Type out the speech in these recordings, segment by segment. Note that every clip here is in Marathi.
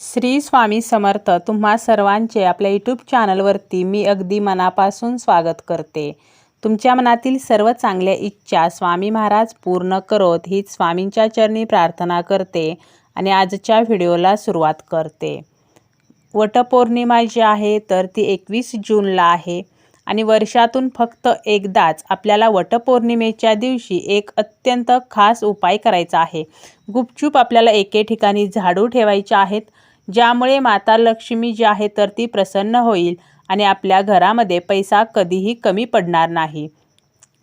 श्री स्वामी समर्थ तुम्हा सर्वांचे आपल्या यूट्यूब चॅनलवरती मी अगदी मनापासून स्वागत करते. तुमच्या मनातील सर्व चांगल्या इच्छा स्वामी महाराज पूर्ण करोत हीच स्वामींच्या चरणी प्रार्थना करते आणि आजच्या व्हिडिओला सुरुवात करते. वटपौर्णिमा जी आहे तर ती एकवीस जूनला आहे आणि वर्षातून फक्त एकदाच आपल्याला वटपौर्णिमेच्या दिवशी एक अत्यंत खास उपाय करायचा आहे. गुपचूप आपल्याला एके ठिकाणी झाडू ठेवायचे आहेत. ज्यामुळे माता लक्ष्मी जी आहे तर ती प्रसन्न होईल आणि आपल्या घरामध्ये पैसा कधीही कमी पडणार नाही.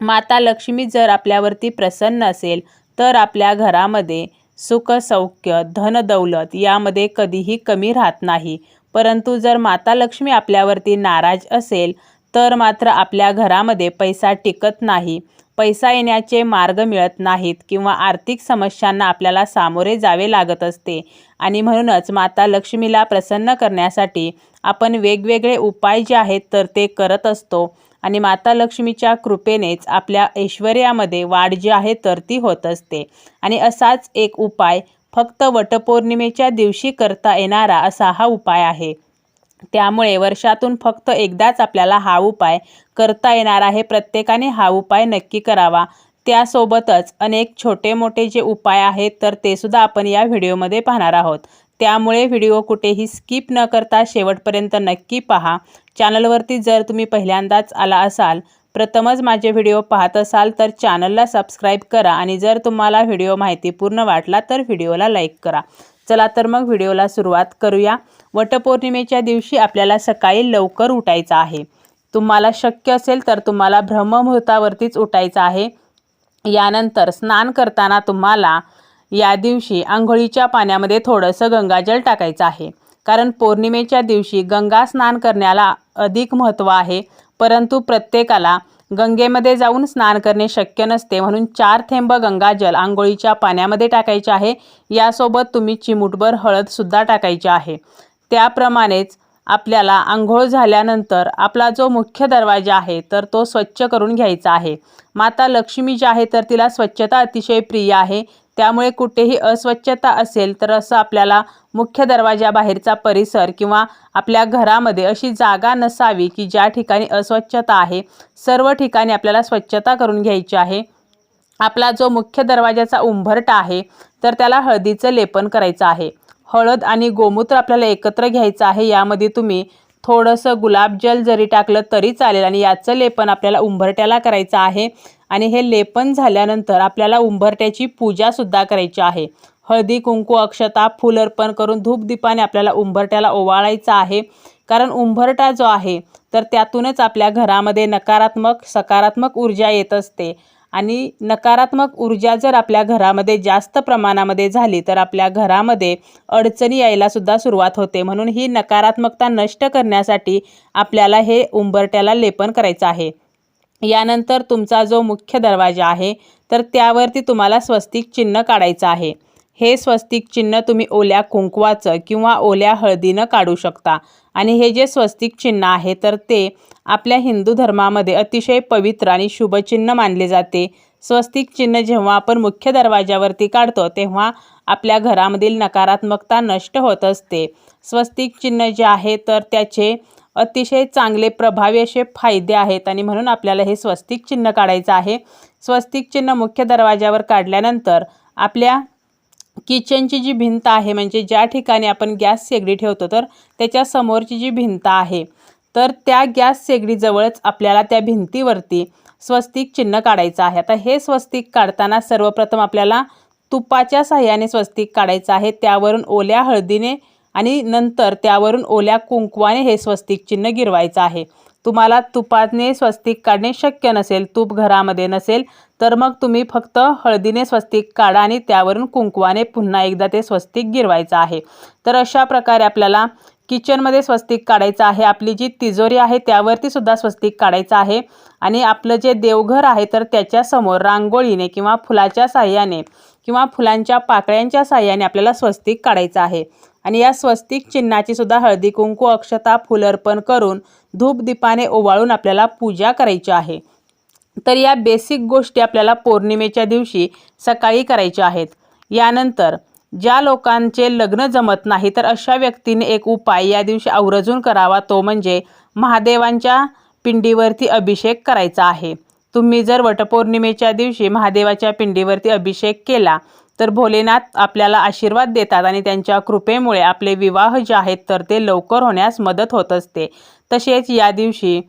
माता लक्ष्मी जर आपल्यावरती प्रसन्न असेल तर आपल्या घरामध्ये सुख सौख्य धन दौलत यामध्ये कधीही कमी राहत नाही. परंतु जर माता लक्ष्मी आपल्यावरती नाराज असेल तर मात्र आपल्या घरामध्ये पैसा टिकत नाही. पैसा येण्याचे मार्ग मिळत नाहीत किंवा आर्थिक समस्यांना आपल्याला सामोरे जावे लागत असते. आणि म्हणूनच माता लक्ष्मीला प्रसन्न करण्यासाठी आपण वेगवेगळे उपाय जे आहेत तर ते करत असतो. आणि माता लक्ष्मीच्या कृपेनेच आपल्या ऐश्वर्यामध्ये वाढ जी आहे तर ती होत असते. आणि असाच एक उपाय फक्त वटपौर्णिमेच्या दिवशी करता येणारा असा हा उपाय आहे. त्यामुळे वर्षातून फक्त एकदाच आपल्याला हा उपाय करता येणार आहे. प्रत्येकाने हा उपाय नक्की करावा. त्यासोबतच अनेक छोटे मोठे जे उपाय आहेत तर ते सुद्धा आपण या व्हिडिओमध्ये पाहणार आहोत. त्यामुळे व्हिडिओ कुठेही स्किप न करता शेवटपर्यंत नक्की पहा. चॅनलवरती जर तुम्ही पहिल्यांदाच आला असाल प्रथमच माझे व्हिडिओ पाहत असाल तर चॅनलला सबस्क्राईब करा आणि जर तुम्हाला व्हिडिओ माहितीपूर्ण वाटला तर व्हिडिओला लाईक करा. चला तर मग व्हिडिओला सुरुवात करूया. वटपौर्णिमेच्या दिवशी आपल्याला सकाळी लवकर उठायचं आहे. तुम्हाला शक्य असेल तर तुम्हाला ब्रह्ममुहूर्तावरतीच उठायचं आहे. यानंतर स्नान करताना तुम्हाला या दिवशी आंघोळीच्या पाण्यामध्ये थोडंसं गंगाजल टाकायचं आहे. कारण पौर्णिमेच्या दिवशी गंगा स्नान करण्याला अधिक महत्त्व आहे. परंतु प्रत्येकाला गंगेमध्ये जाऊन स्नान करणे शक्य नसते म्हणून चार थेंब गंगाजल आंघोळीच्या पाण्यामध्ये टाकायचे आहे. यासोबत तुम्ही चिमूटभर हळदसुद्धा टाकायची आहे. त्याप्रमाणेच आपल्याला आंघोळ झाल्यानंतर आपला जो मुख्य दरवाजा आहे तर तो स्वच्छ करून घ्यायचा आहे. माता लक्ष्मी जी आहे तर तिला स्वच्छता अतिशय प्रिय आहे. त्यामुळे कुठेही अस्वच्छता असेल तर असं आपल्याला मुख्य दरवाजाबाहेरचा परिसर किंवा आपल्या घरामध्ये अशी जागा नसावी की ज्या ठिकाणी अस्वच्छता आहे सर्व ठिकाणी आपल्याला स्वच्छता करून घ्यायची आहे. आपला जो मुख्य दरवाजाचा उंभरटा आहे तर त्याला हळदीचं लेपन करायचं आहे. हळद आणि गोमूत्र आपल्याला एकत्र घ्यायचं आहे यामध्ये तुम्ही थोडंसं गुलाबजल जरी टाकलं तरी चालेल. आणि याचं लेपन आपल्याला उंबरट्याला करायचं आहे. आणि हे लेपन झाल्यानंतर आपल्याला उंबरट्याची पूजासुद्धा करायची आहे. हळदी कुंकू अक्षता फुल अर्पण करून धूपदीपाने आपल्याला उंबरट्याला ओवाळायचा आहे. कारण उंबरटा जो आहे तर त्यातूनच आपल्या घरामध्ये नकारात्मक सकारात्मक ऊर्जा येत असते. आणि नकारात्मक ऊर्जा जर आपल्या घरामध्ये जास्त प्रमाणामध्ये झाली तर आपल्या घरामध्ये अडचणी यायला सुद्धा सुरुवात होते. म्हणून ही नकारात्मकता नष्ट करण्यासाठी आपल्याला हे उंबरट्याला लेपन करायचं आहे. यानंतर तुमचा जो मुख्य दरवाजा आहे तर त्यावरती तुम्हाला स्वस्तिक चिन्ह काढायचं आहे. हे स्वस्तिक चिन्ह तुम्ही ओल्या कुंकवाचं किंवा ओल्या हळदीनं काढू शकता. आणि हे जे स्वस्तिक चिन्ह आहे तर ते आपल्या हिंदू धर्मामध्ये अतिशय पवित्र आणि शुभचिन्ह मानले जाते. स्वस्तिक चिन्ह जेव्हा आपण मुख्य दरवाजावरती काढतो तेव्हा आपल्या घरामधील नकारात्मकता नष्ट होत असते. स्वस्तिक चिन्ह जे आहे तर त्याचे अतिशय चांगले प्रभावी असे फायदे आहेत आणि म्हणून आपल्याला हे स्वस्तिक चिन्ह काढायचं आहे. स्वस्तिक चिन्ह मुख्य दरवाजावर काढल्यानंतर आपल्या किचनची जी भिंत आहे म्हणजे ज्या ठिकाणी आपण गॅस शेगडी ठेवतो तर त्याच्या समोरची जी भिंत आहे तर त्या गॅस शेगडीजवळच आपल्याला त्या भिंतीवरती स्वस्तिक चिन्ह काढायचं आहे. आता हे स्वस्तिक काढताना सर्वप्रथम आपल्याला तुपाच्या साह्याने स्वस्तिक काढायचं आहे. त्यावरून ओल्या हळदीने आणि नंतर त्यावरून ओल्या कुंकवाने हे स्वस्तिक चिन्ह गिरवायचं आहे. तुम्हाला तुपाने स्वस्तिक काढणे शक्य नसेल तूप घरामध्ये नसेल तर मग तुम्ही फक्त हळदीने स्वस्तिक काढा आणि त्यावरून कुंकवाने पुन्हा एकदा ते स्वस्तिक गिरवायचं आहे. तर अशा प्रकारे आपल्याला किचनमध्ये स्वस्तिक काढायचं आहे. आपली जी तिजोरी आहे त्यावरती सुद्धा स्वस्तिक काढायचं आहे. आणि आपलं जे देवघर आहे तर त्याच्यासमोर रांगोळीने किंवा फुलाच्या साह्याने किंवा फुलांच्या पाकळ्यांच्या साह्याने आपल्याला स्वस्तिक काढायचं आहे. आणि या स्वस्तिक चिन्हाची सुद्धा हळदी कुंकू अक्षता फुलर्पण करून धूप दीपाने ओवाळून आपल्याला पूजा करायची आहे. तर या बेसिक गोष्टी आपल्याला पौर्णिमेच्या दिवशी सकाळी करायच्या आहेत. यानंतर ज्या लोकांचे लग्न जमत नाही तर अशा व्यक्तीने एक उपाय या दिवशी आवर्जून करावा. तो म्हणजे महादेवांच्या पिंडीवरती अभिषेक करायचा आहे. तुम्ही जर वटपौर्णिमेच्या दिवशी महादेवाच्या पिंडीवरती अभिषेक केला तर भोलेनाथ आपल्याला आशीर्वाद देतात आणि त्यांच्या कृपेमुळे आपले विवाह जे आहेत तर ते लवकर होण्यास मदत होत असते. तसेच या दिवशी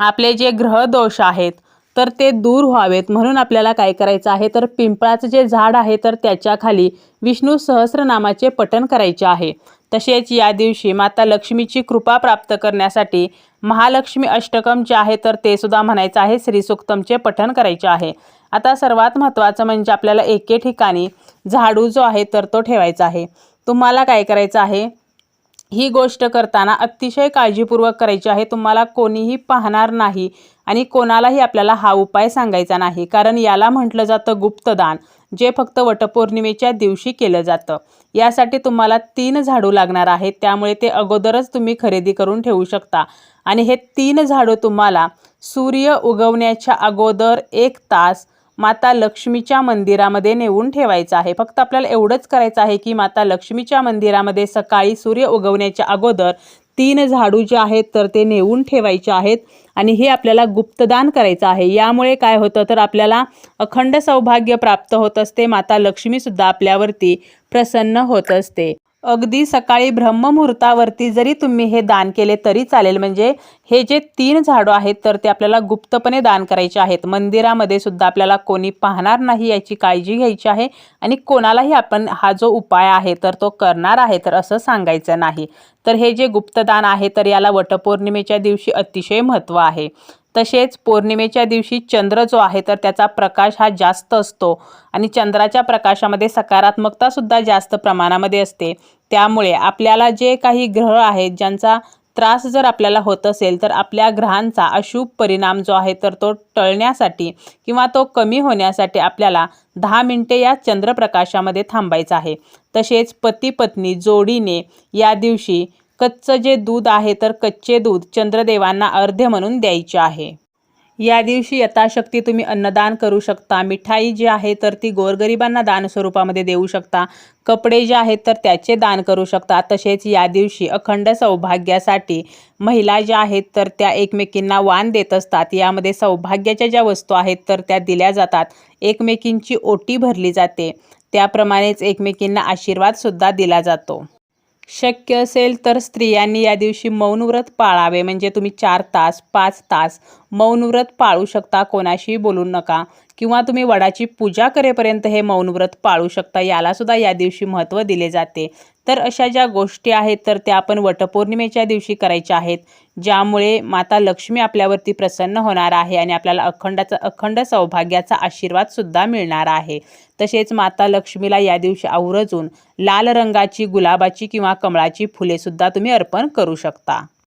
आपले जे ग्रहदोष आहेत तर ते दूर व्हावेत. म्हणून आपल्याला काय करायचं आहे तर पिंपळाचं जे झाड आहे तर त्याच्याखाली विष्णू सहस्रनामाचे पठण करायचे आहे. तसेच या दिवशी माता लक्ष्मीची कृपा प्राप्त करण्यासाठी महालक्ष्मी अष्टकम जे आहे तर ते सुद्धा म्हणायचं आहे श्रीसुक्तमचे पठण करायचे आहे. आता सर्वात महत्त्वाचं म्हणजे आपल्याला एके ठिकाणी झाडू जो आहे तर तो ठेवायचा आहे. तुम्हाला काय करायचं आहे? ही गोष्ट करताना अतिशय काळजीपूर्वक करायची आहे. तुम्हाला कोणीही पाहणार नाही आणि कोणालाही आपल्याला हा उपाय सांगायचा नाही. कारण याला म्हटलं जातं गुप्तदान जे फक्त वटपौर्णिमेच्या दिवशी केलं जातं. यासाठी तुम्हाला तीन झाडू लागणार आहेत. त्यामुळे ते अगोदरच तुम्ही खरेदी करून ठेवू शकता. आणि हे तीन झाडू तुम्हाला सूर्य उगवण्याच्या अगोदर एक तास माता लक्ष्मीच्या मंदिरामध्ये नेऊन ठेवायचं आहे. फक्त आपल्याला एवढंच करायचं आहे की माता लक्ष्मीच्या मंदिरामध्ये सकाळी सूर्य उगवण्याच्या अगोदर तीन झाडू जे आहेत तर ते नेऊन ठेवायचे आहेत आणि हे आपल्याला गुप्तदान करायचं आहे. यामुळे काय होतं तर आपल्याला अखंड सौभाग्य प्राप्त होत असते. माता लक्ष्मीसुद्धा आपल्यावरती प्रसन्न होत असते. अगदी सकाळी ब्रह्ममुहूर्तावरती जरी तुम्ही हे दान केले तरी चालेल. म्हणजे हे जे तीन झाडं आहेत तर ते आपल्याला गुप्तपणे दान करायचे आहेत. मंदिरामध्ये सुद्धा आपल्याला कोणी पाहणार नाही याची काळजी घ्यायची आहे आणि कोणालाही आपण हा जो उपाय आहे तर तो करणार आहे तर असं सांगायचं नाही. तर हे जे गुप्तदान आहे तर याला वटपौर्णिमेच्या दिवशी अतिशय महत्त्व आहे. तसेच पौर्णिमेच्या दिवशी चंद्र जो आहे तर त्याचा प्रकाश हा जास्त असतो. आणि चंद्राच्या प्रकाशामध्ये सकारात्मकतासुद्धा जास्त प्रमाणामध्ये असते. त्यामुळे आपल्याला जे काही ग्रह आहेत ज्यांचा त्रास जर आपल्याला होत असेल तर आपल्या ग्रहांचा अशुभ परिणाम जो आहे तर तो टळण्यासाठी किंवा तो कमी होण्यासाठी आपल्याला दहा मिनटे या चंद्रप्रकाशामध्ये थांबायचं आहे. तसेच पती पत्नी जोडीने या दिवशी कच्चं जे दूध आहे तर कच्चे दूध चंद्रदेवांना अर्ध्य म्हणून द्यायचे आहे. या दिवशी यथाशक्ती तुम्ही अन्नदान करू शकता. मिठाई जी आहे तर ती गोरगरिबांना दान स्वरूपामध्ये देऊ शकता. कपडे जे आहेत तर त्याचे दान करू शकता. तसेच या दिवशी अखंड सौभाग्यासाठी महिला ज्या आहेत तर त्या एकमेकींना वाण देत असतात. यामध्ये सौभाग्याच्या ज्या वस्तू आहेत तर त्या दिल्या जातात. एकमेकींची ओटी भरली जाते. त्याप्रमाणेच एकमेकींना आशीर्वादसुद्धा दिला जातो. शक्य असेल तर स्त्रियांनी या दिवशी मौनव्रत पाळावे. म्हणजे तुम्ही चार तास पाच तास मौनव्रत पाळू शकता. कोणाशीही बोलू नका. किंवा तुम्ही वडाची पूजा करेपर्यंत हे मौनव्रत पाळू शकता. यालासुद्धा या दिवशी महत्त्व दिले जाते. तर अशा ज्या गोष्टी आहेत तर त्या आपण वटपौर्णिमेच्या दिवशी करायच्या आहेत ज्यामुळे माता लक्ष्मी आपल्यावरती प्रसन्न होणार आहे आणि आपल्याला अखंडाचा अखंड सौभाग्याचा आशीर्वादसुद्धा मिळणार आहे. तसेच माता लक्ष्मीला या दिवशी आवर्जून लाल रंगाची गुलाबाची किंवा कमळाची फुलेसुद्धा तुम्ही अर्पण करू शकता.